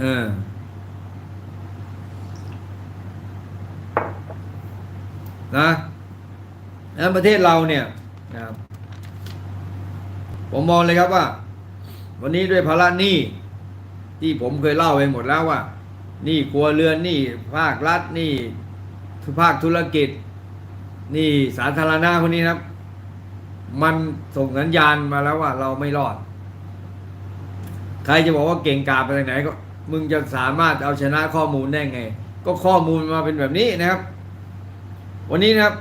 เออ นะแล้วประเทศเราเนี่ยนะครับผมมองเลยครับว่า วันนี้ด้วยภาระหนี้ที่ผมเคยเล่าไปหมดแล้วว่าหนี้ครัวเรือนหนี้ภาครัฐหนี้ภาคธุรกิจหนี้สาธารณะพวกนี้ครับ มันส่งสัญญาณมาแล้วว่าเราไม่รอด ใครจะบอกว่าเก่งกาไปทางไหนก็ มึงจะสามารถเอาชนะข้อมูลได้ไง ก็ข้อมูลมาเป็นแบบนี้นะครับ วันนี้นะครับ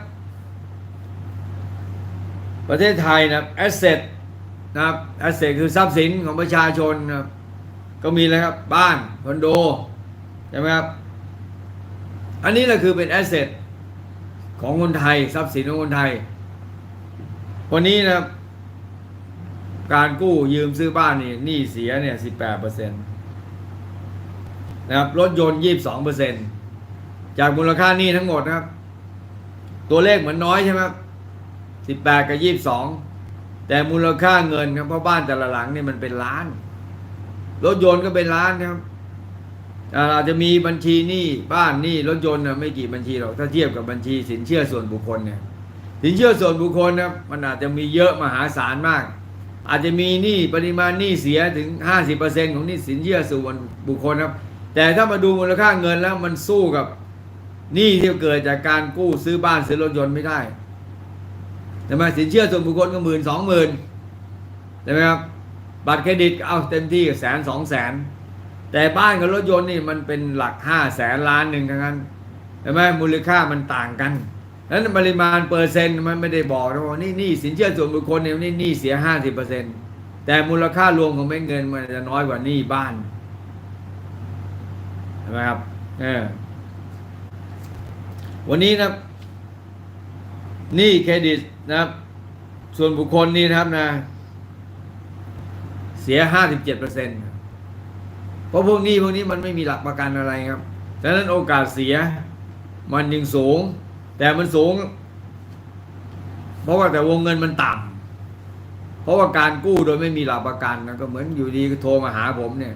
ประเทศไทยนะครับแอสเซทนะครับแอสเซทคือทรัพย์สินของประชาชนนะครับก็มีแล้วครับ บ้านคอนโดใช่ไหมครับ อันนี้แหละคือเป็นแอสเซทของคนไทยทรัพย์สินของคนไทย วันนี้นะครับ การกู้ยืมซื้อบ้านนี่หนี้เสียเนี่ยสิบแปดเปอร์เซ็นต์ นะครับรถยนต์ยี่สิบสองเปอร์เซ็นต์จากมูลค่านี้ทั้งหมดนะครับ ตัวเลขเหมือนน้อยใช่ไหมครับสิบแปดกับยี่สิบสองแต่มูลค่าเงินครับเพราะบ้านแต่ละหลังเนี่ยมันเป็นล้าน รถยนต์ก็เป็นล้านนะครับอาจจะมีบัญชีหนี้บ้านหนี้รถยนต์นะไม่กี่บัญชีหรอกถ้าเทียบกับบัญชีสินเชื่อส่วนบุคคลเนี่ยสินเชื่อส่วนบุคคลนะครับมันอาจจะมีเยอะมหาศาลมาก อาจจะมีหนี้ปริมาณหนี้เสียถึง 50%ของหนี้สินเชื่อส่วนบุคคลครับ แต่ถ้ามาดูมูลค่าเงินแล้วมันสู้กับหนี้ที่เกิดจากการกู้ซื้อบ้านซื้อรถยนต์ไม่ได้ใช่ไหมสินเชื่อส่วนบุคคลก็หมื่นสองหมื่นใช่ไหมครับบัตรเครดิตเอาเต็มที่แสนสองแสนแต่บ้านกับรถยนต์นี่มันเป็นหลักห้าแสนล้านหนึ่งทั้งนั้นใช่ไหมมูลค่ามันต่างกันนั้นปริมาณเปอร์เซ็นต์มันไม่ได้บอกนะว่านี่นี่สินเชื่อส่วนบุคคลเนี่ยนี่นี่เสียห้าสิบเปอร์เซ็นต์แต่มูลค่ารวมของเม็ดเงินมันจะน้อยกว่านี้บ้าน ใช่ไหมครับเออวันนี้นะนี้เครดิตนะครับ ส่วนบุคคลนี่นะครับนะ เสียห้าสิบเจ็ดเปอร์เซ็นต์เพราะพวกนี้พวกนี้มันไม่มีหลักประกันอะไรครับดังนั้นโอกาสเสียมันยังสูง แต่มันสูง เพราะว่าแต่วงเงินมันต่ำเพราะว่าการกู้โดยไม่มีหลักประกันนะก็เหมือนอยู่ดีก็โทรมาหาผมเนี่ย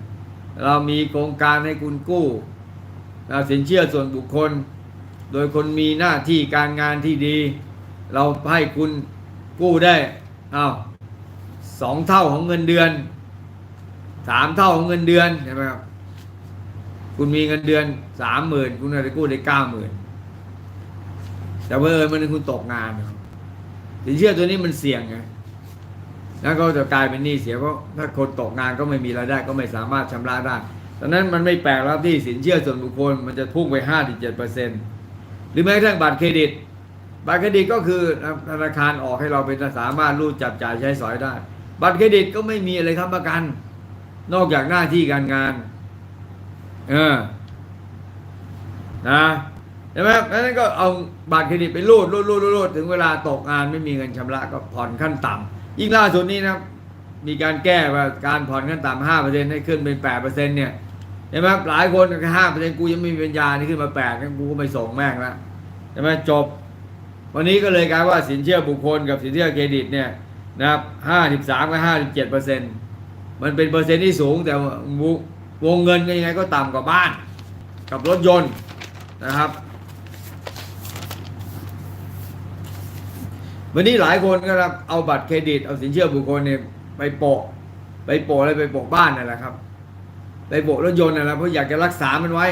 เรามีโครงการให้คุณกู้สินเชื่อส่วนบุคคล โดยคนมีหน้าที่การงานที่ดี เราให้คุณกู้ได้เอาสองเท่าของเงินเดือนสามเท่าของเงินเดือนใช่ไหมครับคุณมีเงินเดือนสามหมื่นคุณอาจจะกู้ได้เก้าหมื่นแต่เมื่อเอิญมันคุณตกงานสินเชื่อตัวนี้มันเสี่ยงไง แล้วก็จะกลายเป็นหนี้เสียเพราะถ้าคนตกงานก็ไม่มีรายได้ก็ไม่สามารถชำระได้ดังนั้นมันไม่แปลกแล้วที่สินเชื่อส่วนบุคคลมันจะพุ่งไปห้าถึงเปอร์เซ็นต์หรือแม้กระทั่งบัตรเครดิต บัตรเครดิตก็คือธนาคารออกให้เราเป็นสามารถรูดจับจ่ายใช้สอยได้ บัตรเครดิตก็ไม่มีอะไรค้ำประกัน นอกจากหน้าที่การงาน เออ นะใช่ไหมครับนั้นก็เอาบัตรเครดิตไปรูดรูดรูดรูดรูดถึงเวลาตกงานไม่มีเงินชำระก็ผ่อนขั้นต่ำ ยิ่งล่าสุดนี้นะครับ มีการแก้ว่าการผ่อนขั้นต่ำห้าเปอร์เซ็นต์ให้ขึ้นเป็นแปดเปอร์เซ็นต์เนี่ยใช่ไหมหลายคนแค่ห้าเปอร์เซ็นต์กูยังไม่มีปัญญานี่ขึ้นมาแปดงั้นกูก็ไม่ส่งแม่งละใช่ไหมจบ วันนี้ก็เลยกลายว่าสินเชื่อบุคคลกับสินเชื่อเครดิตเนี่ยนะครับห้าสิบสามกับห้าสิบเจ็ดเปอร์เซ็นต์มันเป็นเปอร์เซ็นต์ที่สูงแต่วงเงินยังไงก็ต่ำกว่าบ้าน กับรถยนต์นะครับ วันนี้หลายคนก็รับเอาบัตรเครดิตเอาสินเชื่อบุคคลเนี่ยไปโปะ ไปโปะอะไรไปโปะบ้านนั่นแหละครับ ไปโปะรถยนต์นั่นแหละเพราะอยากจะรักษามันไว้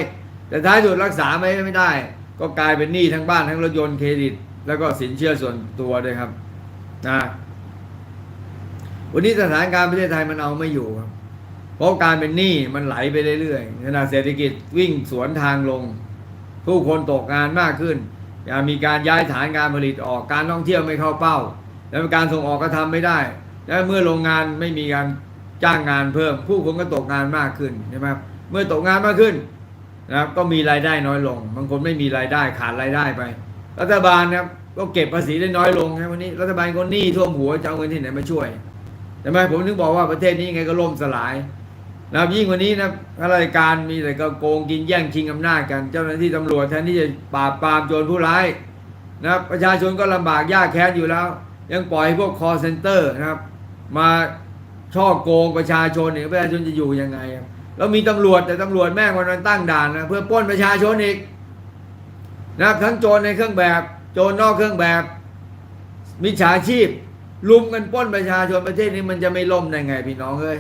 แต่ท้ายสุดรักษาไม่ไม่ได้ ก็กลายเป็นหนี้ทั้งบ้านทั้งรถยนต์เครดิต แล้วก็สินเชื่อส่วนตัวด้วยครับนะวันนี้สถานการณ์ประเทศไทยมันเอาไม่อยู่ครับ เพราะการเป็นหนี้มันไหลไปเรื่อยๆขณะเศรษฐกิจวิ่งสวนทางลง ผู้คนตกงานมากขึ้น มีการย้ายฐานการผลิตออกการท่องเที่ยวไม่เข้าเป้า แล้วการส่งออกก็ทำไม่ได้ แล้วเมื่อโรงงานไม่มีการจ้างงานเพิ่ม ผู้คนก็ตกงานมากขึ้นใช่ไหมเมื่อตกงานมากขึ้นนะครับก็มีรายได้น้อยลง บางคนไม่มีรายได้ขาดรายได้ไป รัฐบาลนะครับก็เก็บภาษีได้น้อยลงครับวันนี้รัฐบาลก็หนี้ท่วมหัวจะเอาเงินที่ไหนมาช่วยใช่ไหมผมถึงบอกว่าประเทศนี้ยังไงก็ล่มสลาย นะครับยิ่งกวันนี้นะข้าราชการมีแต่ก็โกงกินแย่งชิงอำนาจกัน เจ้าหน้าที่ตำรวจแทนที่จะปราบปรามโจรผู้ร้ายนะครับประชาชนก็ลำบากยากแค้นอยู่แล้ว ยังปล่อยให้พวกคอเซ็นเตอร์นะครับ มาช่อโกงประชาชนเนี่ยประชาชนจะอยู่ยังไงครับแล้วมีตำรวจแต่ตำรวจแม่งวันนั้นตั้งด่านนะเพื่อปล้นประชาชนอีกนะครับทั้งโจรในเครื่องแบบ โจรนอกเครื่องแบบ มิจฉาชีพลุมกันปล้นประชาชนประเทศนี้มันจะไม่ล่มได้ไงพี่น้องเอ้ย